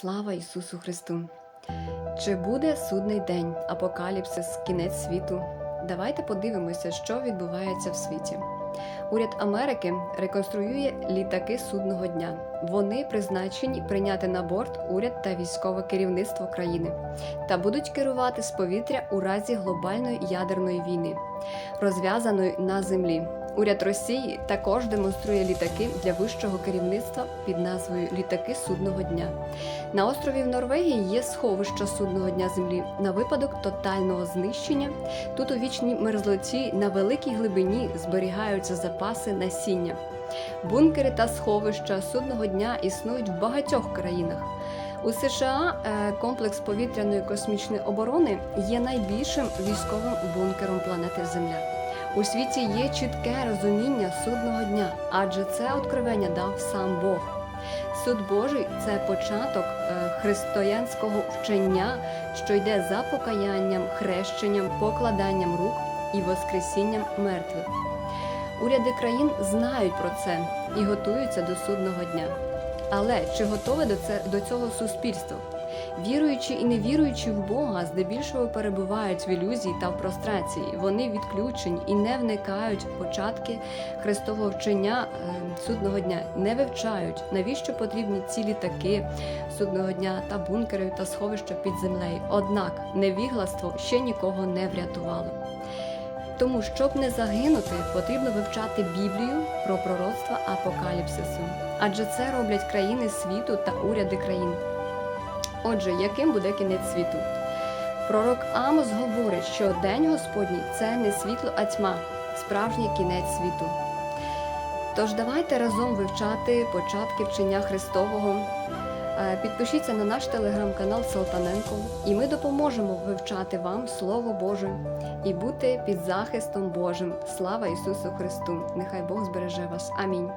Слава Ісусу Христу! Чи буде судний день, апокаліпсис, кінець світу? Давайте подивимося, що відбувається в світі. Уряд Америки реконструює літаки судного дня. Вони призначені прийняти на борт уряд та військове керівництво країни та будуть керувати з повітря у разі глобальної ядерної війни, розв'язаної на землі. Уряд Росії також демонструє літаки для вищого керівництва під назвою Літаки судного дня. На острові в Норвегії є сховище судного дня землі на випадок тотального знищення. Тут у вічній мерзлоті на великій глибині зберігаються запаси насіння. Бункери та сховища судного дня існують в багатьох країнах. У США е, комплекс повітряної космічної оборони є найбільшим військовим бункером планети Земля. У світі є чітке розуміння судного дня, адже це откровення дав сам Бог. Суд Божий це початок е, християнського вчення, що йде за покаянням, хрещенням, покладанням рук і воскресінням мертвих. Уряди країн знають про це і готуються до судного дня. Але чи готове до цього суспільство? Віруючі і невіруючі в Бога здебільшого перебувають в ілюзії та в прострації. Вони відключені і не вникають в початки Христового вчення е, судного дня, не вивчають, навіщо потрібні ці літаки судного дня та бункери та сховища під землею. Однак невігластво ще нікого не врятувало. Тому, щоб не загинути, потрібно вивчати Біблію про пророцтва апокаліпсису, адже це роблять країни світу та уряди країн. Отже, яким буде кінець світу? Пророк Амос говорить, що день Господній це не світло, а тьма, справжній кінець світу. Тож давайте разом вивчати початки вчення Христового. Е, Підпишіться на наш телеграм-канал Салтаненко, і ми допоможемо вивчати вам Слово Боже і бути під захистом Божим. Слава Ісусу Христу! Нехай Бог збереже вас. Амінь.